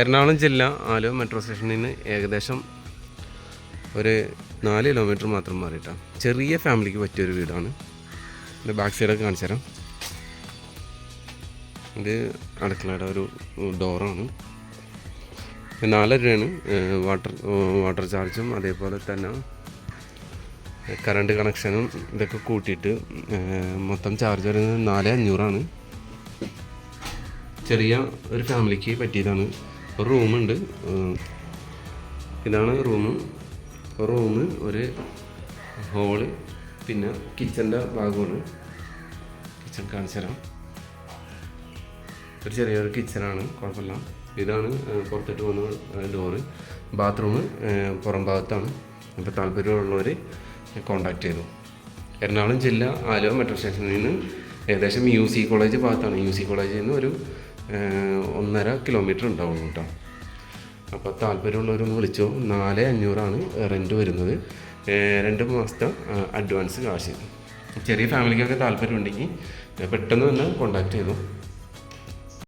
എറണാകുളം ജില്ല ആലുവ മെട്രോ സ്റ്റേഷനിൽ നിന്ന് ഏകദേശം ഒരു നാല് കിലോമീറ്റർ മാത്രം മാറിയിട്ടാണ് ചെറിയ ഫാമിലിക്ക് പറ്റിയൊരു വീടാണ്. ഇതിന്റെ ബാക്ക് സൈഡൊക്കെ കാണിച്ചു തരാം ഇത് അടുക്കളയുടെ ഒരു ഡോറാണ് നാല് രൂപയാണ് വാട്ടർ വാട്ടർ ചാർജും അതേപോലെ തന്നെ കറണ്ട് കണക്ഷനും ഇതൊക്കെ കൂട്ടിയിട്ട് മൊത്തം ചാർജ് വരുന്നത് നാല് അഞ്ഞൂറാണ്. ചെറിയ ഒരു ഫാമിലിക്ക് പറ്റിയതാണ്. ഒരു റൂമുണ്ട്. ഇതാണ് റൂം റൂമ് ഒരു ഹോൾ പിന്നെ കിച്ചന്റെ ഭാഗമാണ്. കിച്ചൺ കാണിച്ചു തരാം. ഒരു ചെറിയൊരു കിച്ചണാണ് കുഴപ്പമില്ല. ഇതാണ് പുറത്തിട്ട് പോകുന്ന ഡോറ്. ബാത്റൂം പുറം ഭാഗത്താണ്. അപ്പോൾ താല്പര്യമുള്ളവർ കോണ്ടാക്ട് ചെയ്തു. എറണാകുളം ജില്ല ആലുവ മെട്രോ സ്റ്റേഷനിൽ നിന്ന് ഏകദേശം യു സി കോളേജ് ഭാഗത്താണ്. യു സി കോളേജിൽ നിന്ന് ഒരു ഒന്നര കിലോമീറ്റർ ഉണ്ടാവുള്ളൂ കേട്ടോ. അപ്പോൾ താല്പര്യമുള്ളവരൊന്ന് വിളിച്ചോ. നാല് അഞ്ഞൂറാണ് റെന്റ് വരുന്നത്. രണ്ട് മാസത്തെ അഡ്വാൻസ് കാശ്. ചെറിയ ഫാമിലിക്കൊക്കെ താല്പര്യം ഉണ്ടെങ്കിൽ പെട്ടെന്ന് തന്നെ കോണ്ടാക്ട് ചെയ്തു.